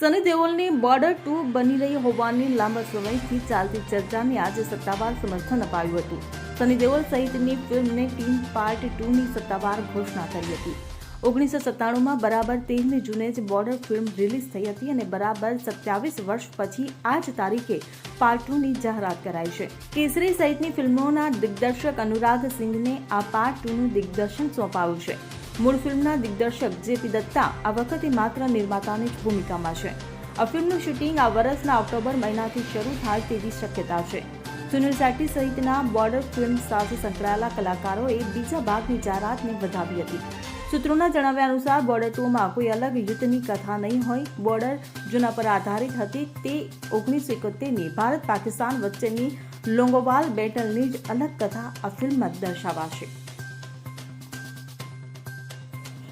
Sunny દેઓલની border two બની રહી હોવાની લાંબા સમયથી ચાલતી ચર્ચાને આજે સત્તાવાર સમર્થન અપાયું હતું. સની દેઓલ સહિતની ફિલ્મને ટીમ પાર્ટ ટુની સત્તાવાર ઘોષણા કરી હતી. ઓગણીસો સત્તાણુંમાં બરાબર તેરમી જૂને જ બોર્ડર ફિલ્મ રિલીઝ થઈ હતી અને બરાબર સત્યાવીસ વર્ષ પછી આ જ તારીખે પાર્ટ ટુની જાહેરાત કરાઈ છે. કેસરી સહિતની ફિલ્મોના દિગ્દર્શક અનુરાગ સિંઘને આ પાર્ટ ટુનું દિગ્દર્શન સોંપાયું છે. મૂળ ફિલ્મના દિગ્દર્શક જેપી દત્તા આ વખતે માત્ર નિર્માતાની જ ભૂમિકામાં છે. આ ફિલ્મનું શૂટિંગ આ વર્ષના ઓક્ટોબર મહિનાથી શરૂ થાય તેવી શક્યતા છે. સુનિલ શેટ્ટી સહિતના બોર્ડર ફિલ્મ સાથે સંકળાયેલા કલાકારોએ બીજા ભાગની જાહેરાતને વધાવી હતી. સૂત્રોના જણાવ્યા અનુસાર બોર્ડર ટુમાં કોઈ અલગ યુદ્ધની કથા નહીં હોય. બોર્ડર જૂના પર આધારિત હતી તે ઓગણીસો એકોતેરની ભારત પાકિસ્તાન વચ્ચેની લોંગોવાલ બેટલની જ અલગ કથા આ ફિલ્મમાં દર્શાવાશે.